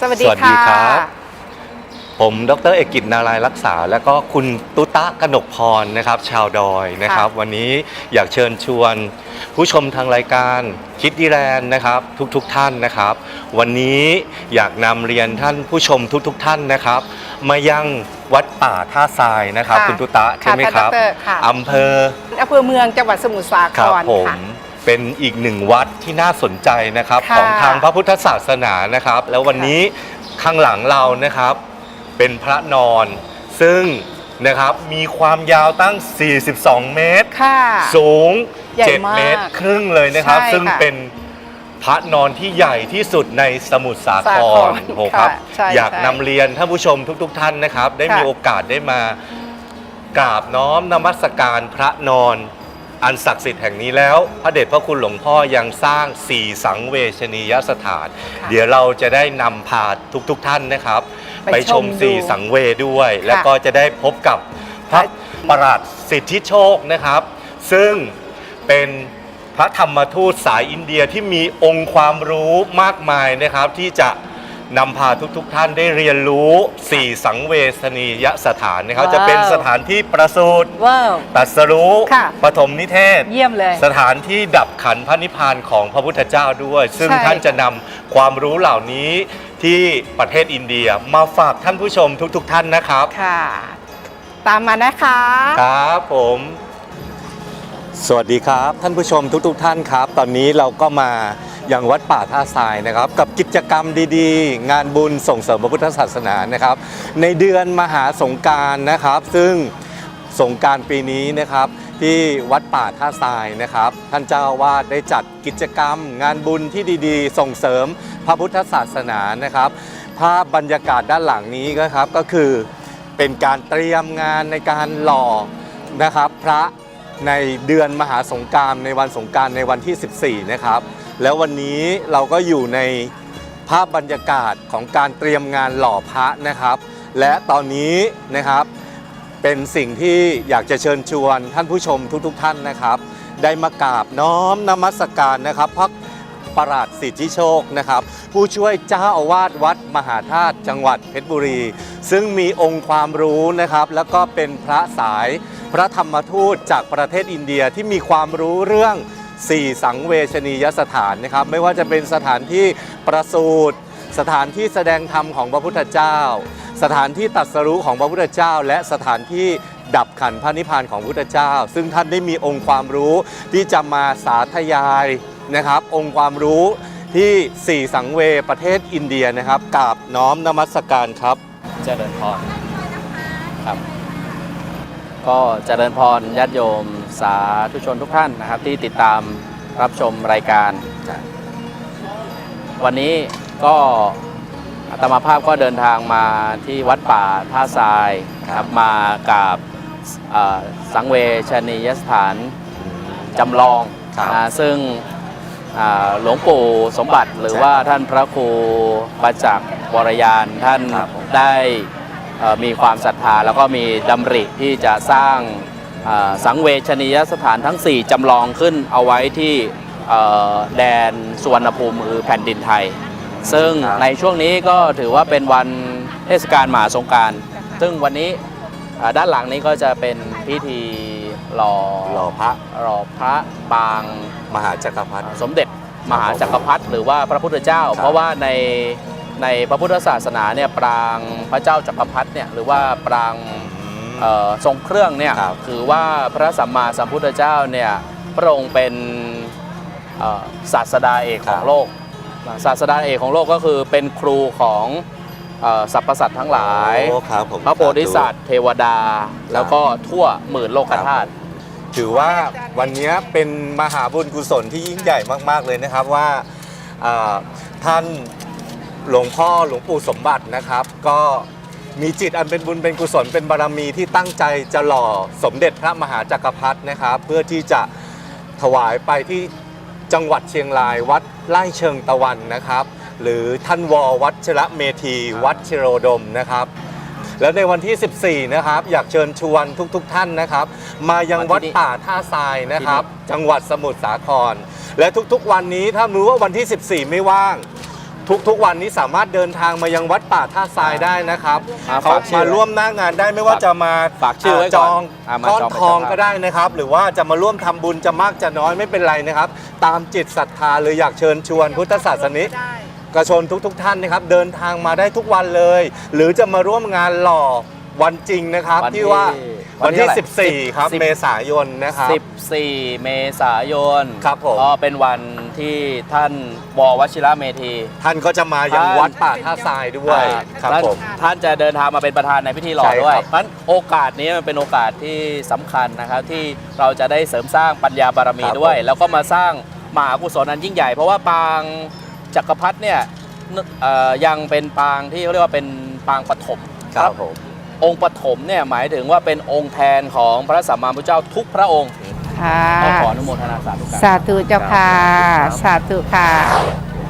สวัสดีสวัสดีค่ะครับ ผมดรเอกกิจนารายณ์รักษา แล้วก็คุณตุตะกนกพรนะครับ ชาวดอยนะครับ วันนี้อยากเชิญชวน ผู้ชมทางรายการคิดดีแลนด์นะครับ ทุกๆทท่านนะครับ วันนี้อยากนำเรียนท่านผู้ชมทุกๆทท่านนะครับ มายังวัดป่าท่าทรายนะครับ ค่ะคุณตุตะใช่ไหมครับค่ะท่านดรค่ะ อำเภออำเภอเมืองจังหวัดสมุทรสาคครับรผม ค่ะ เป็นอีกหนึ่งวัดที่น่าสนใจนะครับค่ะ ของทางพระพุทธศาสนานะครับ แล้ววันนี้ข้างหลังเรานะครับ เป็นพระนอน ซึ่งนะครับมีความยาวตั้ง 42 เมตร ค่ะ สูง ใหญ่มาก7เมตร ครึ่งเลยนะครับ ใช่ซึ่งค่ะเป็นพระนอนที่ใหญ่ที่สุดในสมุทรสาคสาครรโอ้โหครับ ค่ะใช่อยากใช่นำเรียนท่านผู้ชมทุก ๆ ท่านนะครับ ได้ค่ะมีโอกาสได้มากราบน้อมนมัสการพระนอน อันศักดิ์สิทธิ์แห่งนี้แล้ว พระเดชพระคุณหลวงพ่อยังสร้างสี่สังเวชนียสถานค่ะเดี๋ยวเราจะได้นำพาทุกๆทท่านนะครับ ไปไปชมชมดูสี่สังเวชด้วยค่ะแล้วก็จะได้พบกับพระประหลัดสิทธิโชคนะครับ ซึ่งเป็นพระธรรมทูตสายอินเดียที่มีองค์ความรู้มากมายนะครับที่จะ นำพาทุกๆทท่านได้เรียนรู้สี่สังเวชนียสถานนะครับว้าว จะเป็นสถานที่ประสูติว้าว ตรัสรู้ค่ะ ปฐมนิเทศ เยี่ยมเลย สถานที่ดับขันพระนิพพานของพระพุทธเจ้าด้วย ซึ่งใช่ท่านจะนำความรู้เหล่านี้ที่ประเทศอินเดียมาฝากท่านผู้ชมทุก ๆ ท่านนะครับ ค่ะ ตามมานะคะ ครับผม สวัสดีครับ ท่านผู้ชมทุก ๆ ท่านครับ ตอนนี้เราก็มา อย่างวัดป่าท่าทรายนะครับ กับกิจกรรมดีๆ งานบุญส่งเสริมพระพุทธศาสนานะครับ ในเดือนมหาสงการนะครับ ซึ่งสงการปีนี้นะครับที่วัดป่าท่าทรายนะครับ ท่านเจ้าวาสได้จัดกิจกรรม งานบุญที่ดีๆ ส่งเสริมพระพุทธศาสนานะครับ ภาพบรรยากาศด้านหลังนี้นะครับก็คือเป็นการเตรียมงานในการหล่อนะครับ พระในเดือนมหาสงการในวันสงการในวันที่ 14 นะครับ แล้ววันนี้เราก็อยู่ในภาพบรรยากาศของการเตรียมงานหล่อพระนะครับ และตอนนี้นะครับเป็นสิ่งที่อยากจะเชิญชวนท่านผู้ชมทุกๆทท่านนะครับ ได้มากราบน้อมนมัสการนะครับพระประหลาดสิทธิโชคนะครับ ผู้ช่วยเจ้าอาวาสวัดมหาธาตุจังหวัดเพชรบุรี ซึ่งมีองค์ความรู้นะครับ แล้วก็เป็นพระสายพระธรรมทูตจากประเทศอินเดียที่มีความรู้เรื่อง สี่สังเวชนียสถานนะครับ ไม่ว่าจะเป็นสถานที่ประสูติสถานที่แสดงธรรมของพระพุทธเจ้า สถานที่ตรัสรู้ของพระพุทธเจ้า และสถานที่ดับขันพระนิพพานของพระพุทธเจ้า ซึ่งท่านได้มีองค์ความรู้ที่จะมาสาธยายนะครับ องค์ความรู้ที่สี่สังเวประเทศอินเดียนะครับกราบน้อมนมัสการครับ เจริญพรครับ ก็เจริญพรญาติโยม สาธุชนทุกท่านนะครับ ที่ติดตามรับชมรายการ วันนี้ก็อาตมาภาพก็เดินทางมาที่วัดป่าท่าทรายครับมากับเอ่อสังเวชนียสถานจำลองครับนะซึ่งอ่าหลวงปู่สมบัติหรือว่าท่านพระครูประจักษ์วรยานท่านครับผมได้เอ่อ มีความศรัทธาแล้วก็มีดำริที่จะสร้างอ่าสังเวชนียสถานทั้ง 4จำลองขึ้นเอาไว้ที่เอ่อแดนสุวรรณภูมิคือแผ่นดินไทย ซึ่งครับในช่วงนี้ก็ถือว่าเป็นวันเทศกาลมหาสงกราร ซึ่งวันนี้อ่าด้านหลังนี้ก็จะเป็นพิธีหล่อหล่อพระหล่อพระปางมหาจักรพรรดิสมเด็จมหาจักรพรรดิหรือว่าพระพุทธเจ้าครับเพราะว่าใน ในพระพุทธศาสนาเนี่ยปรางพระเจ้าจักรพรรดิเนี่ยหรือว่าปรางเอ่อทรงเครื่องเนี่ยครับถือว่าพระสัมมาสัมพุทธเจ้าเนี่ยพระองค์เป็นเอ่อศาสดาเอกของโลก ศาสดาเอกของโลกก็คือเป็นครูของเอ่อสรรพสัตว์ทั้งหลาย โอ้ครับผมพระโพธิสัตว์ เทวดา แล้วก็ทั่วหมื่นโลกธาตุ ถือว่าวันนี้เป็นมหาบุญกุศลที่ยิ่งใหญ่มาก ๆ เลยนะครับว่าอ่าท่าน หลวงพ่อหลวงปู่สมบัตินะครับ ก็มีจิตอันเป็นบุญเป็นกุศลเป็นบารมีที่ตั้งใจจะหล่อสมเด็จพระมหาจักรพรรดินะครับ เพื่อที่จะถวายไปที่จังหวัดเชียงรายวัดไร่เชิงตะวันนะครับ หรือท่านวอวัชระเมธี วัดเชโรดมนะครับ แล้วในวันที่ 14 นะครับ อยากเชิญชวนทุกๆทท่านนะครับ มายังวัดป่าท่าทรายนะครับ จังหวัดสมุทรสาคร และทุกๆวันนี้ถ้ารู้ว่าวันที่ 14 ไม่ว่าง ทุกๆวันนี้สามารถเดินทางมายังวัดป่าท่าทรายได้นะครับอ่าเขาฝากชื่อมาร่วมหน้างานได้ไม่ว่าฝากจะมาฝากชื่อไว้จก่อนองอ่ามาก้อนจองเป็นทองเจ้าภาพ ก็ได้นะครับ หรือว่าจะมาร่วมทำบุญจะมากจะน้อยไม่เป็นไรนะครับ ตามจิตศรัทธาหรืออยากเชิญชวนพุทธศาสนิกกระชนทุกๆทท่านนะครับเดินทางมาได้ทุกวันเลย หรือจะมาร่วมงานหล่อวันจริงนะครับวันที่ที่ว่าวัวันนที่ที่เท่าไหร่14 ครับ สิบ เมษายนนะครับ 14 เมษายนครับผม ก็เป็นวัน ที่ท่านววชิระเมธีท่านก็จะมายังท่านวัดป่าท่าทรายด้วยอ่าครับท่านผม ท่านจะเดินทางมาเป็นประธานในพิธีหล่อใช่ครับด้วยเพราะฉะนั้นโอกาสนี้มันเป็นโอกาสที่สำคัญนะครับที่เราจะได้เสริมสร้างปัญญาบารมีครับด้วยผมแล้วก็มาสร้างมหากุศลอันยิ่งใหญ่ เพราะว่าปางจักรพรรดิเนี่ยนึกเอ่อยังเป็นปางที่เขาเรียกว่าเป็นปางปฐมครับผมองค์ปฐมเนี่ยหมายถึงว่าเป็นองค์แทนของพระสัมมาสัมพุทธเจ้าทุกพระองค์ ค่ะขอขออนุโมทนาสาธุการสาธุเจ้าค่ะ สาธุค่ะ